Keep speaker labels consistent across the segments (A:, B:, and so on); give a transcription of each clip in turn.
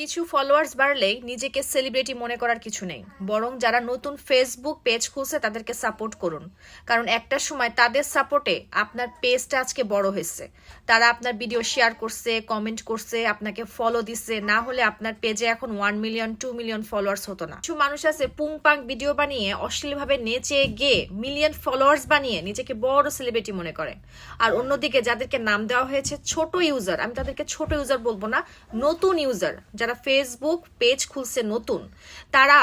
A: কিছু ফলোয়ার্স বাড়লেই নিজেকে সেলিব্রিটি মনে করার কিছু নেই। বরং যারা নতুন ফেসবুক পেজ খুলছে তাদেরকে সাপোর্ট করুন। কারণ একটা সময় তাদের সাপোর্টে আপনার পেজটা আজকে বড় হয়েছে। তারা আপনার ভিডিও শেয়ার করছে কমেন্ট করছে, আপনাকে ফলো দিচ্ছে। না হলে আপনার পেজে এখন one million two million followers হতো না। কিছু মানুষ আছে পুং পাং ভিডিও বানিয়ে অশ্লীলভাবে নেচে গিয়ে মিলিয়ন ফলোয়ার্স বানিয়ে নিজেকে বড় সেলিব্রিটি মনে করে। আর অন্যদিকে যাদেরকে নাম দেওয়া হয়েছে ছোট ইউজার আমি তাদেরকে ছোট ইউজার বলব না, নতুন ইউজার যারা ফেসবুক পেজ খুলছে নতুন তারা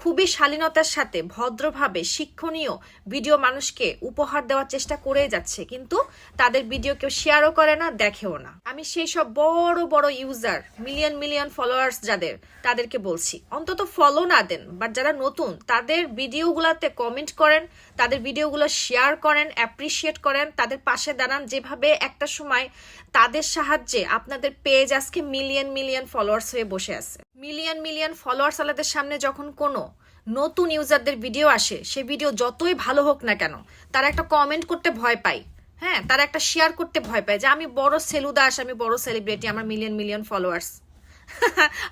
A: খুবই শালীনতার সাথে, ভদ্রভাবে, শিক্ষণীয় ভিডিও মানুষকে উপহার দেওয়ার চেষ্টা করে যাচ্ছে। কিন্তু তাদের ভিডিও কেউ শেয়ারও করে না, দেখেও না। আমি সেই সব বড় বড় ইউজার মিলিয়ন মিলিয়ন ফলোয়ার্স যাদের, তাদেরকে বলছি, অন্তত ফলো না দেন। বাট যারা নতুন, তাদের ভিডিওগুলোতে কমেন্ট করেন, তাদের ভিডিওগুলো শেয়ার করেন অ্যাপ্রিসিয়েট করেন, তাদের পাশে দাঁড়ান। যেভাবে একটা সময় তাদের সাহায্যে আপনাদের পেজ আজকে মিলিয়ন মিলিয়ন ফলোয়ার্স হয়ে বসে আছে। মিলিয়ন মিলিয়ন ফলোয়ার্স আলাদের সামনে যখন কোনো নতুন ইউজারদের ভিডিও আসে, সে ভিডিও যতই ভালো হোক না কেন, তারা একটা কমেন্ট করতে ভয় পায়। হ্যাঁ তারা একটা শেয়ার করতে ভয় পায় যে আমি বড় সেলুদাস আমি বড় সেলিব্রিটি আমার মিলিয়ন মিলিয়ন ফলোয়ার্স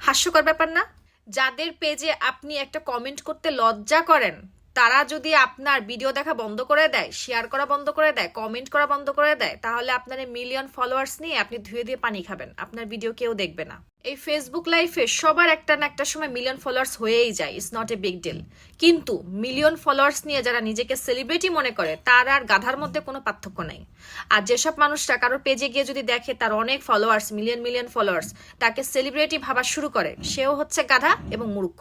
A: হাস্যকর ব্যাপার না? যাদের পেজে আপনি একটা কমেন্ট করতে লজ্জা করেন তারা যদি আপনার ভিডিও দেখা বন্ধ করে দেয় শেয়ার করা বন্ধ করে দেয় কমেন্ট করা বন্ধ করে দেয়, তাহলে আপনার মিলিয়ন ফলোয়ার্স নিয়ে আপনি ধুয়ে দিয়ে পানি খাবেন। আপনার ভিডিও কেউ দেখবে না। এই ফেসবুক লাইফে সবার একটা না একটা সময় মিলিয়ন ফলোয়ার্স হয়েই যায় it's not a big deal কিন্তু মিলিয়ন ফলোয়ার্স নিয়ে যারা নিজেকে সেলিব্রিটি মনে করে, তার আর গাধার মধ্যে কোনো পার্থক্য নাই। আর যেসব মানুষরা কারোর পেজে গিয়ে যদি দেখে তার অনেক ফলোয়ার্স মিলিয়ন মিলিয়ন ফলোয়ার্স তাকে সেলিব্রিটি ভাবা শুরু করে, সেও হচ্ছে গাধা এবং মূর্খ।